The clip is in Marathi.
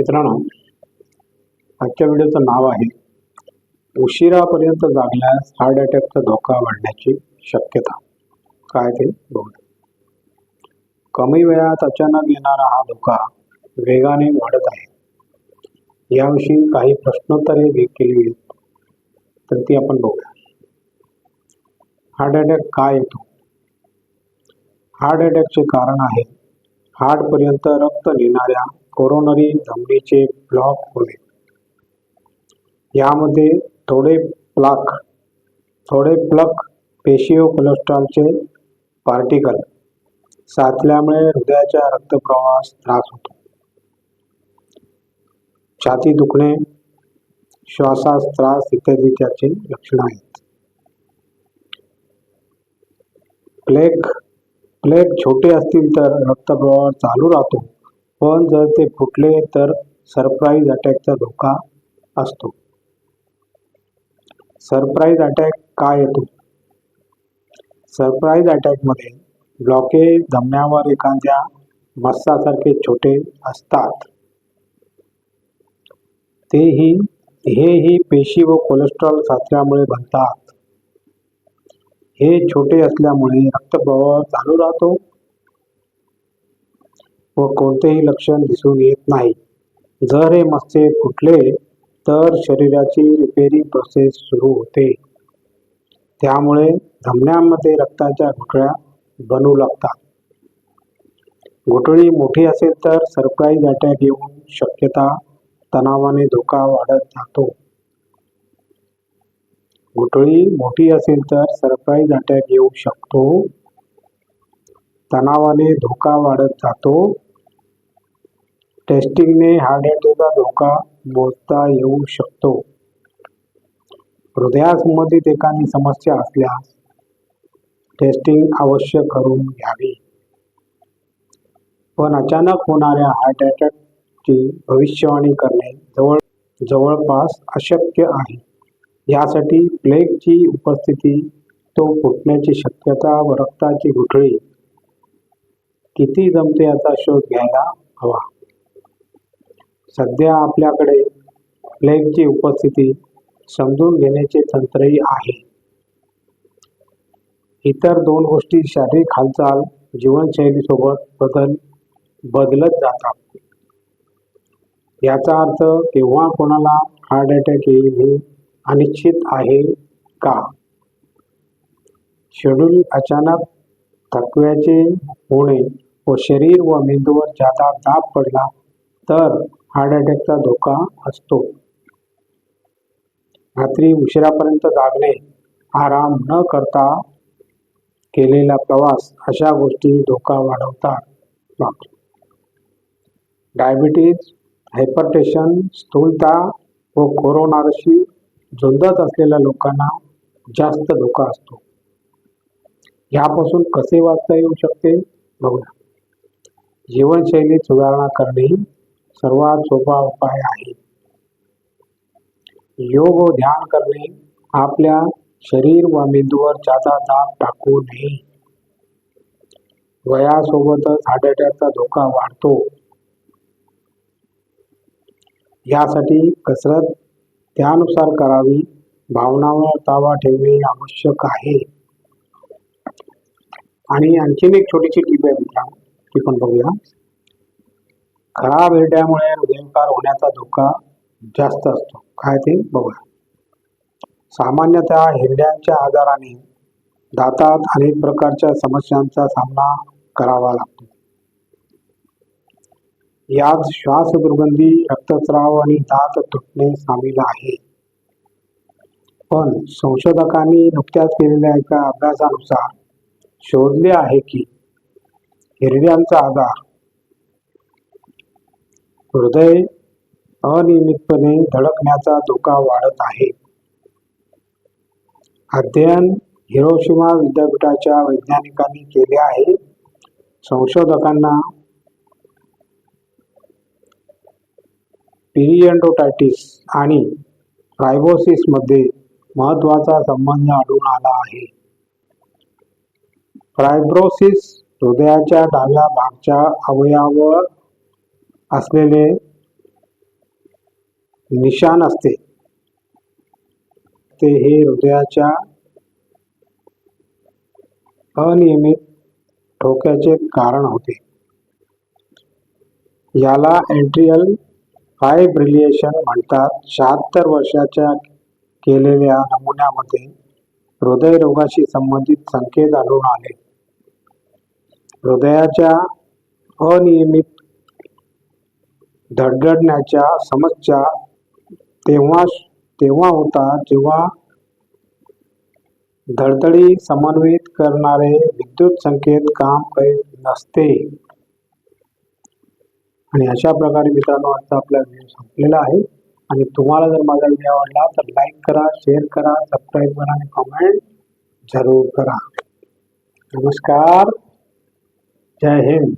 मित्रांनो आजच्या व्हिडिओचं नाव आहे उशिरापर्यंत जागल्यास हार्ट अटॅकचा धोका वाढण्याची शक्यता. काय ते बघू कमी वेळात अचानक येणारा हा धोका वेगाने वाढत आहे. याविषयी काही प्रश्नोत्तरे देखील तर ती आपण बघूया. हार्ट अटॅक काय येतो? हार्ट अटॅकचे कारण आहे हार्टपर्यंत रक्त नेणाऱ्या कोरोनरी धमनीचे ब्लॉक होणे. यामध्ये थोडे प्लाक थोडे प्लक पेशियो कोलेस्ट्रॉलचे पार्टिकल साचल्यामुळे हृदयाच्या रक्तप्रवाहास त्रास होतो. छाती दुखणे श्वासास त्रास इत्यादी त्याचे लक्षणं आहेत. प्लेग प्लेग छोटे असतील तर रक्तप्रवाह चालू राहतो. पण जर ते फुटले तर सरप्राईज अटॅकचा धोका असतो. सरप्राईज अटॅक का येतो? सरप्राईज अटॅकमध्ये ब्लॉकेज धमन्यावर एखाद्या मस्सासारखे छोटे असतात. तेही हेही पेशी व कोलेस्ट्रॉल साचल्यामुळे बनतात. हे छोटे असल्यामुळे रक्तप्रवाह चालू राहतो. व कोणतेही लक्षण दिसून येत नाही. जर हे मस्से फुटले तर शरीराची रिपेरिंग प्रोसेस सुरू होते. त्यामुळे धमन्यांमध्ये रक्ताच्या घुटळ्या बनू लागतात. घुटळी मोठी असेल तर सरप्राईज अटॅक येऊन शक्यता तणावाने धोका वाढत जातो. घुटळी मोठी असेल तर सरप्राईज अटॅक येऊ शकतो. तणावाने धोका वाढत जातो. टेस्टिंगने हार्ट अटॅकचा धोका मोजता येऊ शकतो. हृदयासंबंधित एखादी समस्या असल्यास टेस्टिंग अवश्य करून घ्यावी. पण अचानक होणाऱ्या हार्ट अटॅकची भविष्यवाणी करणे जवळ जवळपास अशक्य आहे. यासाठी प्लेगची उपस्थिती तो फुटण्याची शक्यता व रक्ताची गुठळी किती जमते याचा शोध घ्यायला हवा. सध्या आपल्याकडे प्लेगची उपस्थिती समजून घेण्याचे तंत्रही आहे. इतर दोन गोष्टी शारीरिक हालचाल जीवनशैलीसोबत बदल बदलत जातात. याचा अर्थ केव्हा कोणाला हार्ट अटॅक येईल हे अनिश्चित आहे का? शेड्यूल अचानक थकव्याचे होणे व शरीर व मेंदूवर जादा दाब पडला तर हार्ट अटॅकचा धोका असतो. रात्री उशिरापर्यंत जागणे आराम न करता केलेला प्रवास अशा गोष्टी धोका वाढवतात. डायबिटीज हायपरटेशन स्थूलता व कोरोनाशी झुंजत असलेल्या लोकांना जास्त धोका असतो. यापासून कसे वाचता येऊ शकते? बघूया. जीवनशैलीत सुधारणा करणे सर्वात सोपा उपाय आहे. योग व ध्यान करणे आपल्या शरीर व मेंदूवर जादा दाब टाकू नये. वयासोबतच हार्ट अटॅकचा धोका वाढतो. यासाठी कसरत त्यानुसार करावी भावनावर ताबा ठेवणे आवश्यक आहे. आणि आणखीन एक छोटीशी टीप आहे मित्रांनो ती पण बघूया. खराब हिरड्यामुळे हृदयविकार होण्याचा धोका जास्त असतो. काय ते? बघूया. सामान्यतः हिरड्यांच्या आजाराने दातात अनेक प्रकारच्या समस्यांचा सामना करावा लागतो. यात श्वास दुर्गंधी रक्तस्राव आणि दात तुटणे सामील आहे. पण संशोधकांनी नुकत्याच केलेल्या एका अभ्यासानुसार शोधले आहे की हिरड्यांचा आजार हृदय अनियमितपणे धडकण्याचा धोका वाढत आहे. अध्ययन हिरोशिमा विद्यापीठाच्या वैज्ञानिकांनी केले आहे. संशोधकांना पिरियंडोटायटिस आणि मध्ये महत्त्वाचा संबंध आढळून आला आहे. फायब्रोसिस हृदयाच्या डाव्या भागच्या अवयवावर असलेले निशाण असते. ते हे हृदयाच्या अनियमित ठोक्याचे कारण होते. याला एंट्रियल फायब्रिलिएशन म्हणतात. शहात्तर वर्षाच्या केलेल्या नमुन्यामध्ये हृदयरोगाशी संबंधित संकेत आढळून आले. हृदयाच्या अनियमित धडधडण्याच्या समस्या तेव्हा तेव्हा होतात जेव्हा धडधडी समन्वित करणारे विद्युत संकेत काम करीत नसते. आणि अशा प्रकारे मित्रांनो आजचा आपला व्हिडिओ संपलेला आहे. आणि तुम्हाला जर माझा व्हिडिओ आवडला तर लाईक करा शेअर करा सबस्क्राईब करा आणि कमेंट जरूर करा. नमस्कार. जय हिंद.